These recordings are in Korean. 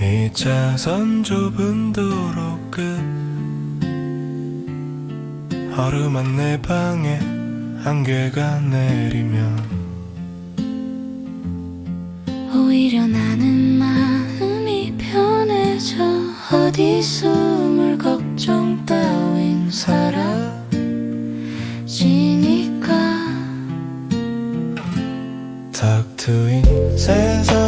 2차선 좁은 도로 끝. 허름한 내 방에 안개가 내리면 오히려 나는 마음이 편해져. 어디 숨을 걱정 따윈 사라지니까. 탁 트인 다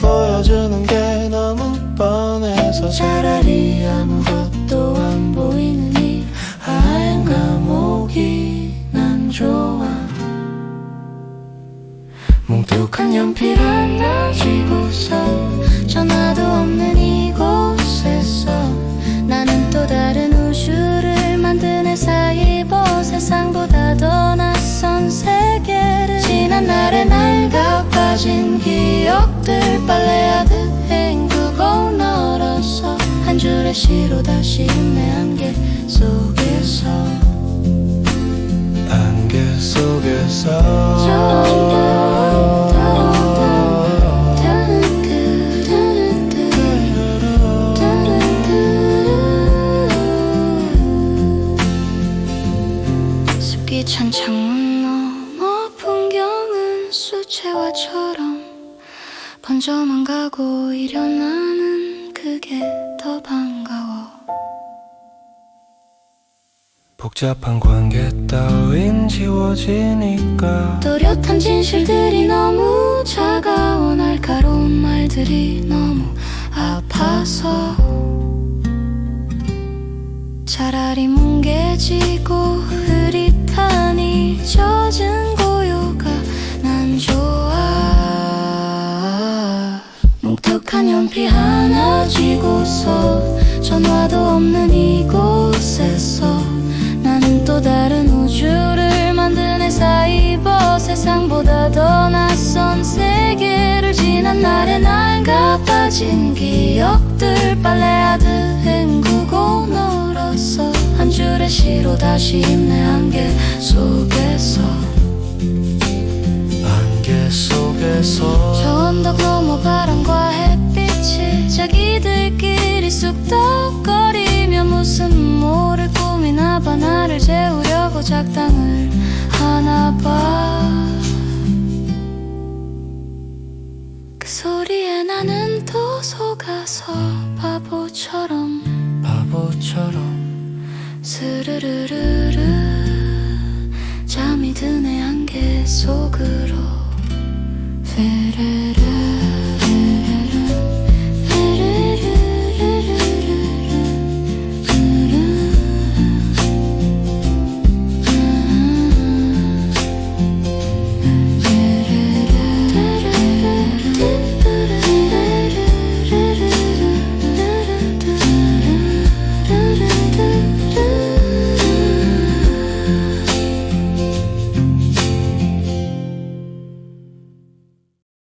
보여주는 게 너무 뻔해서 차라리 아무것도 안 보이는 이 하얀 감옥이 난 좋아. 뭉툭한 연필 하나 쥐고서 전화도 없는 이곳 한 줄의 시로 다시 내 안개 속에서. 안개 속에서. 찬 창문 너머 풍경은 수채화처럼 번져만 가고 일어나는 그게 더 반가워. 복잡한 관계 따윈 지워지니까 또렷한 진실들이 너무 차가워. 날카로운 말들이 너무 아파서 차라리 뭉개지고 흐릿한 이 젖은 고요가 난 좋아. 뭉툭한 연필 쥐고서 전화도 없는 이곳에서 나는 또 다른 우주를 만드는 사이버 세상보다 더 낯선 세계를 지난 날의 낡아 빠진 기억들. 빨래하듯 헹구고 널었어 한 줄의 시로 다시 내 안개 속에 쑥덕거리며 무슨 모를 꾸미나 봐 나를 재우려고 작당을 하나 봐 그 소리에 나는 또 속아서 바보처럼 바보처럼 스르르르르 잠이 드네 안개 속으로. 페레르